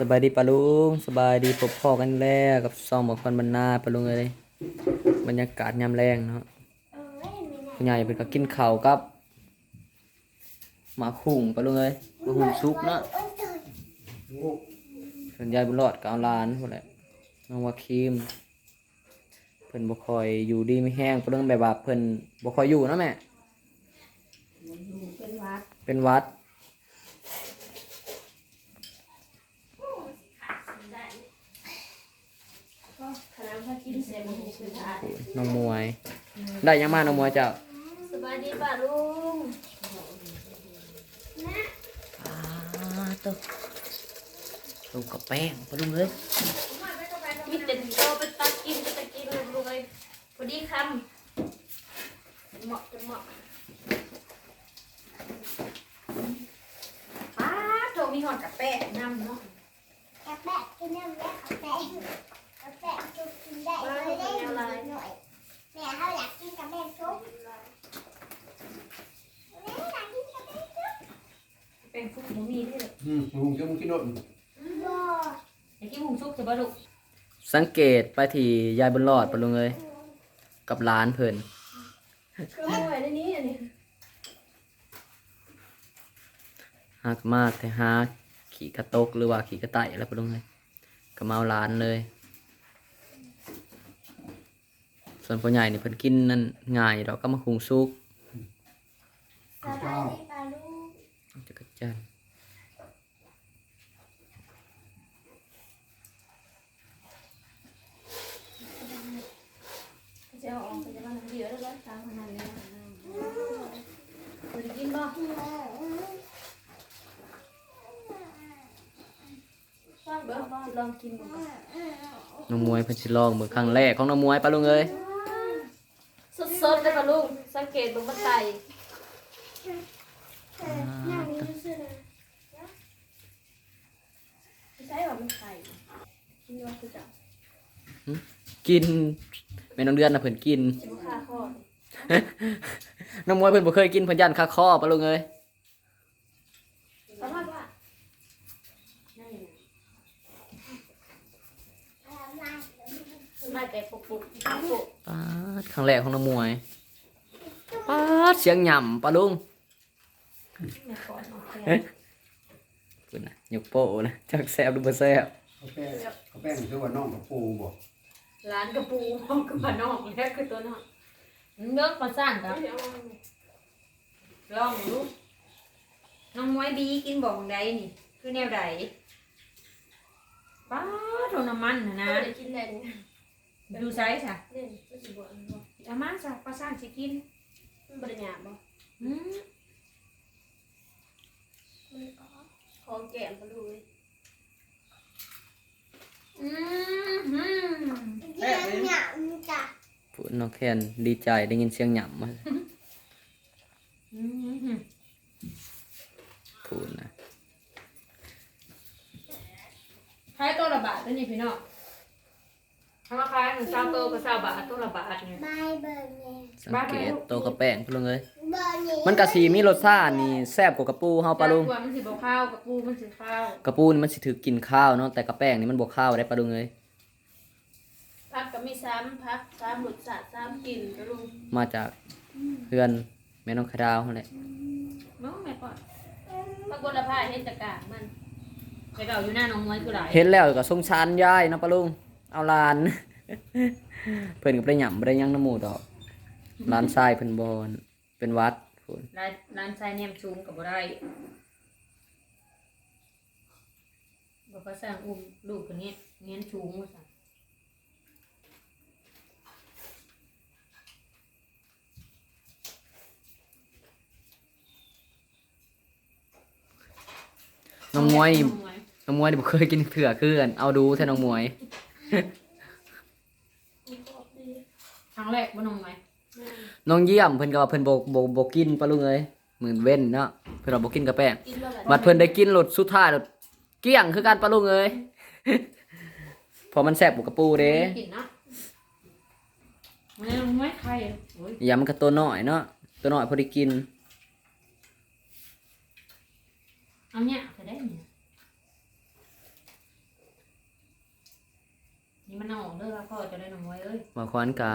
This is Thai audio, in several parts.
สบายดีปะลุงสบายดีพบพ่อกันแล้วกับซองบอกคนบรรณาปะลุงเอ้ยบรรยากาศยามแรงเนาะผู้ใหญ่เป็นก็กินข้าวกับหมาคุ้งปะลุงเอ้ยหมาคุ้งซุกเนาะส่วนยายบุญรอดก็เอาหลานพุ่นแหละน้องว่าครีมเพิ่นบ่ค่อยอยู่ดีไม่แห้งปะลุงแบบว่าเพิ่นบ่ค่อยอยู่เนาะแม่เป็นวัดเป็นหวัด ก็คณะพระกิ นเสร็จมันคือทานน้องมวย ได้ยังมาน้องมวยเจ้าสบายดีป่ะลุงอ่าตัวลูกกับแป้งปะลุงเอ้ยมีแต่โตไปตักกินไปตักกินเลยลุงเลยพอดีคำเหมาะจะเหมาะป้าโตมีหอดกับแป้งน้ำเนาะกาแฟกินน้ำแล้วกาแฟกาแฟจุกกิน ได้เลยได้หน่อยแม่เขาอยากกินกาแฟซุปแม่อยากกินกาแฟซุปเป็นฟุกหมูมีด้วยเหรออืมลุงจะมึงกินโน่นบ่ไอ้ที่หุงซุกจะบ่ลูกสังเกตไปที่ยายบุญรอดปะลุงเอ้ยกับร้านเพิ่นก็ไม่ไหวในนี้อันนี้หากมาแต่หาขี่กระตกหรือว่าขี่กระต่ายแล้วปะลุงเอ้ยก็มาเอาร้านเลย ส่วนพ่อใหญ่นี่เพิ่นกินนั่นง่ายดอกก็มาคุงซุกสบายดีป่ะลูกจักรจันทร์จะเอาออกไปจะมาทำเดียวแล้วก็ตามขนาดนี้พอดีกินบ่ว่างเบิ่งลองกินบ่น้องมวยเพิ่นสิลองมื้อครั้งแรกของน้องมวยปะลุงเอ้ย สดๆเลยป่ะลุงสังเกตตรงบันไดนั่งนี่ซื่อๆนะไม่ใช่ว่ามันไข่กินยอคือจับกินแม่น้องเดือนน่ะเพิ่นกินจิบค่าข้อน้องมวยเพิ่นบ่เคยกินเพิ่นยันคาคอปะลุงเอ้ย สามารถว่านั่นมา แต่ปุกปุกปุกปาดครั้งแรกของน้องมวยปาดเสียงหย่ำปะลุงแม่ก่อนเอาแค่คุณนะยกโป้นะจักแซบดูบ่แซบเขาแป้งเขาแป้งคือว่าน้องกับปูบอกร้านกระปูห้องกระปานอกแล้วคือตัวน้องเลือกมาสร้างครับลองดูน้องมวยบีกินบ่องใดนี่ คือแนวใดป้าโทน้ำมันนะนะไม่ได้กินแรง ดูไซส์ค่ะเล่นไม่สิบวันบ่อามาสะป้าสร้างสิกินมันบริญาบ่อืมมันก็ของแก้มก็รู้เลยอืมอืมกินน้ำหยำจ้ะพูดน้องแคนดีใจได้ยินเสียงหย่ำมาอืมพูดนะขายตัวละบาทตัวนี้พี่น้อง ทำมาขายหนึ่งสามตัวก็สามบาทตัวละบาทเนี่ย บายเบอร์เนี่ยสังเกตโตวกระแป้งปะลุงเอ้ยเบอร์นี้มันกะสีมีรสชาตินี่แซ่บกว่ากระปูเฮาปะลุงกว่ามันสิบ่ข้าวกับปูมันสิข้าวกระปูนี่มันสิถือกินข้าวเนาะแต่กระแป้งนี่มันบ่ข้าวได้ปะลุงเอ้ยพักก็มีซ้ำพักซ้ำหลุดสาดซ้ำกินก็รู้มาจากเพื่อนแม่น้องคาดาวนั่นแหละน้องแม่ก่อนปรากฏละพายเห็นตะกร้ารมันไปเก่าอยู่หน้าน้องมวยคือหลายเห็นแล้วก็สงสารยายเนาะปะลุง เอาหลาน เพิ่นก็บ่ได้หย่ำบ่ได้หยังน้ำหมูดอกหลานชายเพิ่นบ่เป็นหวัดพูดร้านร้านชายเนี่ยมชูงกับบ่ได้บอกว่าสร้างอุ้มลูกคนนี้เงี้ยชูงว่าสั่งน้องมวยนี่น้องมวยน้องมวยนี่บ่เคยกินเถื่อคือกันเอาดูแท้น้องมวยมีกรอบดี ครั้งแรกว่าน้องมวยแม่น้องเยี่ยมเพิ่นก็ว่าเพิ่นบ่บ่บ่กินปะลุงเอ้ยหมื่นเว้นเนาะเพิ่นว่าบ่กินกาแฟกินแล้วแหละบัดเพิ่นได้กินรสสุดท้ายรสเกลี้ยงคือกันปะลุงเอ้ยเพอมันแซ่บกว่ากระปูเด้กินเนาะมันน้องมวยใครอะโอ้ยยำมันก็ตัวน้อยเนาะตัวน้อยพอได้กินเอาเนี่ยจะได้เนี่ย มันออกเด้อพ่อจะได้น้องไว้เอ้ยบางคนก็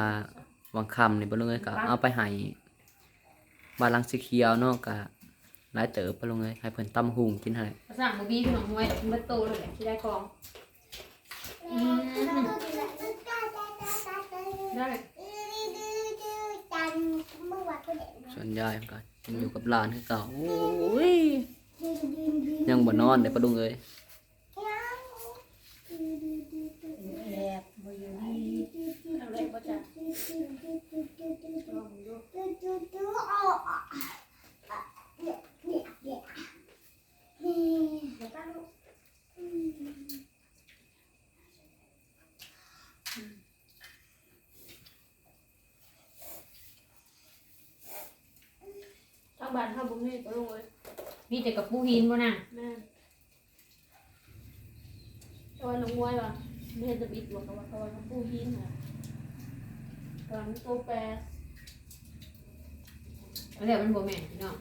บางคำนี่ปะลุงเอ้ยก็เอาไปให้บ้านหลังสีเขียวเนาะก็หลายเติบปะลุงเอ้ยให้เพิ่นตำหุงกินให้ภาษาบ่มีคือน้องไว้มันโตแล้วแหละที่ได้ของแม่กินแล้วก็กินแล้วก็ตาตาตาตาตาได้ดื้อดื้อดื้อจันเมื่อวานก็เด็กนะส่วนยายมันก็ยังอยู่กับหลานคือเก่าโอ้ยดื้อดื้อดื้อยังบ่นอนเด้ปะลุงเอ้ย แอบมาอยู่นี่ทำอะไรก็จะลองดู ทางบ้านเขาบุ้งนี่ก็ลงเลยมีแต่กับปูหินบ่น่ะแม่ตอนน้องมวยว่ะไม่เห็นจะบิดบอกว่าตอนน้องปูหินค่ะ ตอนโตแปรแล้วมันบ่แม่นพี่น้อง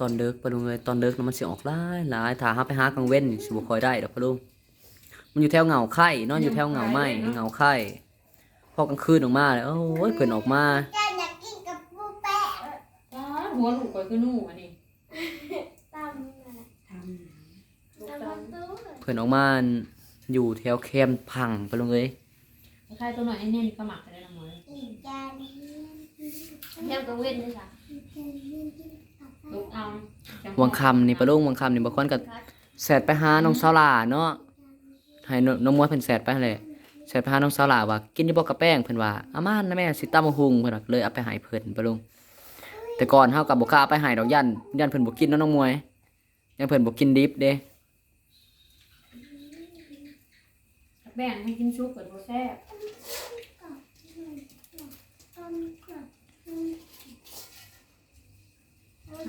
ตอนเด็กปะลุงเอ้ยตอนเด็กน่ะมันสิออกหลายหลายถ้าหาไปหากลางเว้นนี่สิบ่ค่อยได้ดอกปะลุงมันอยู่แถวเหงาไข่นอนอยู่แถวเหงาไม้เหงาไข่พอกลางคืนออกมาเลยโอ้ยเพิ่นออกมาจันอยากกินกับปูแปะอ๋อหัวลูกก็คือหนู่อันนี้ตามทำลูกตามตาตู้เพิ่นออกมาอยู่แถวแคมป์พังปะลุงเอ้ยคล้ายๆตัวหน่อยแน่นๆก็หมัก เที่ยวกังเว้นเลยค่ะลูกเอาวังคำนี่ปะลุงวังคำนี่บางคนก็แสดไปหาน้องสาวหลาเนาะให้นน้องมวยเพิ่นแสดไปหั่นแหละแสดไปหาน้องสาวหลาว่า กินอยู่บ่กับแป้งเพิ่นว่าอามานะแม่สิตำบักหุงเพิ่นว่าเลยเอาไปให้เพิ่นปะลุงแต่ก่อนเฮาก็บ่กล้าเอาไปให้ดอกยันยันเพิ่นบ่กินเนาะน้องมวยยันเพิ่นบ่กินดิบเด้แบ่งให้กินชุกเปิดบ่แซ่บ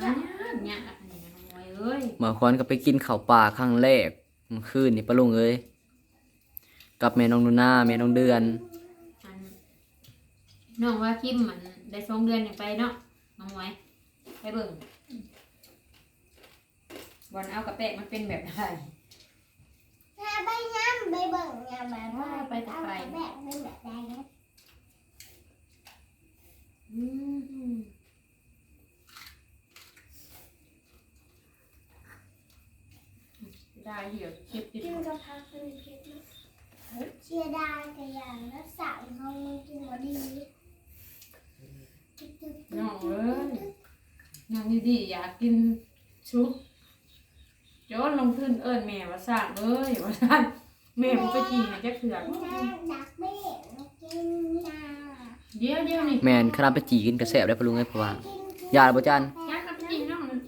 อันเนี้ยอันนี้น้องไว้เอ้ยบางคนก็ไปกินข้าวปลาครั้งแรกเมื่อคืนนี่ปะลุงเอ้ยกับแม่น้องนูนาแม่น้องเดือน อันน้องว่าคิมมันได้สองเดือนอย่างไปเนาะน้องไว้ไปเบิ่งบอลเอากระแปะมันเป็นแบบไหนใบน้ำใบเบิ่งเนี่ยแบบว่าไปตะไคร้แบบเป็นแบบใดนะ อืมได้ เหี่ยวคลิปติดกินกระเพราคือคิดนะเชียดายกับอย่างรักษาเขากินมาดีน้องเอ้ยน้องดีๆอยากกินชุบโจนลงทุนเอิญแม่ว่าสร้างเอ้ยว่าสร้างแม่มันไปจีนจะเถื่อนแม่ดักไม่เห็นกินนาเดี๋ยวเดี๋ยวนี่แม่นคณะไปจีกินกระแสบได้ปะลุงเอ้ยเพราะว่ายาบ่จันยักษ์กันน้องมัน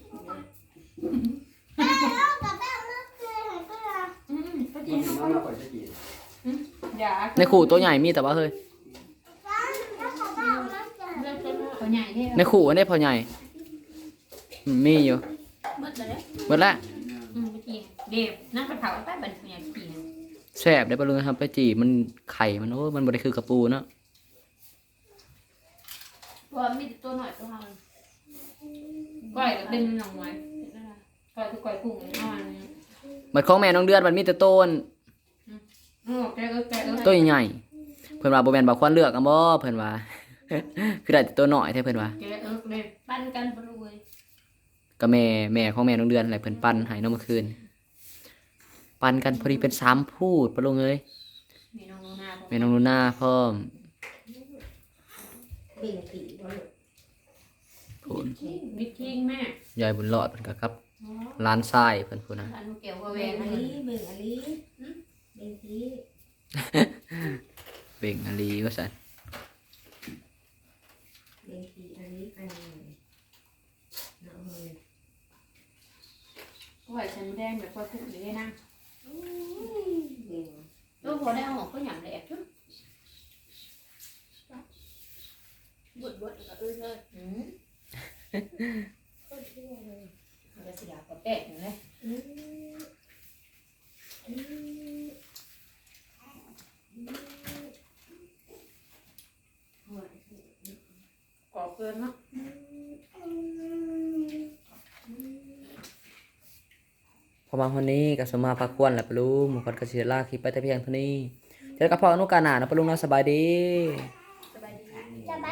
แล้วกับแม่เมื่อคืนก็ อืมไปจี มัน น น้ องน้องก่อนจะกินอยาในขู่ตัวใหญ่มีแต่ว่าเฮ้ยฟังแล้วกับแม่เมื่อคืนเรื่องต้นตัวใหญ่เนี่ยในขู่อันนี้พอใหญ่อืมมีอยู่หมดเลยเบิดละอืมไปจีเดี๋ยวนั่งกระเถาไปบันเนี่ยจีนแสบได้ปะลุงครับไปจีมันไข่มันโอ้มันบ่ได้คือกระปูเนาะเพรามีตัวหน่อยตัวหาก้อยก็เป็นน้องไว้ก้อยคือก้อยกุ้งอ่อนบัดของแม่น้องเดือนมันมีแต่ต้น ตัวใหญ่ๆเพิ่นว่าบ่แม่นบ่ควรเลือกกันบ่เพิ่นว่า คือได้แต่ตัวน้อยแท้เพิ่นว่าแกเออเลยปั้นกันปลุยก็แม่แม่ของแม่น้องเดือนอะไรเพิ่นปั้นให้เนาะเมื่อคืน ปั้นกันพอดีเป็นสามพูดปะลุงเอ้ยมีน้องลูนาแม่น้องนูนาพร้อมเบ่งสีบ่พูนบิ๊กคิงแม่ยายบุญรอดเพิ่นก็ครับร้านทรายเพิ่นพูนนะอันเกี่ยวกับแหวเบ่งนอัอันนนี้นี้เบ่งอันนี้ เบ่งสีเบ่งอลีว่าซั่นเบ่งสีอันนี้อันนี้น้องเฮ้ยก้อยฉันแดงแบบก้อยกุ้งเลยนะเบ่งตัวพอได้หอมก็หยำแหลกชุดบดบดก็เออเลยอืมมันจะเสียกับแปะอยู่เลยกรอบ เกินเนาะพอมาคนนี้ก็สมมาพักควรแหละปลุงมคนก็สิลาคลิปไปแต่เพียงเท่านี้เจอกับพ่ออนุกาหนานะปลุงเนาะสบายดี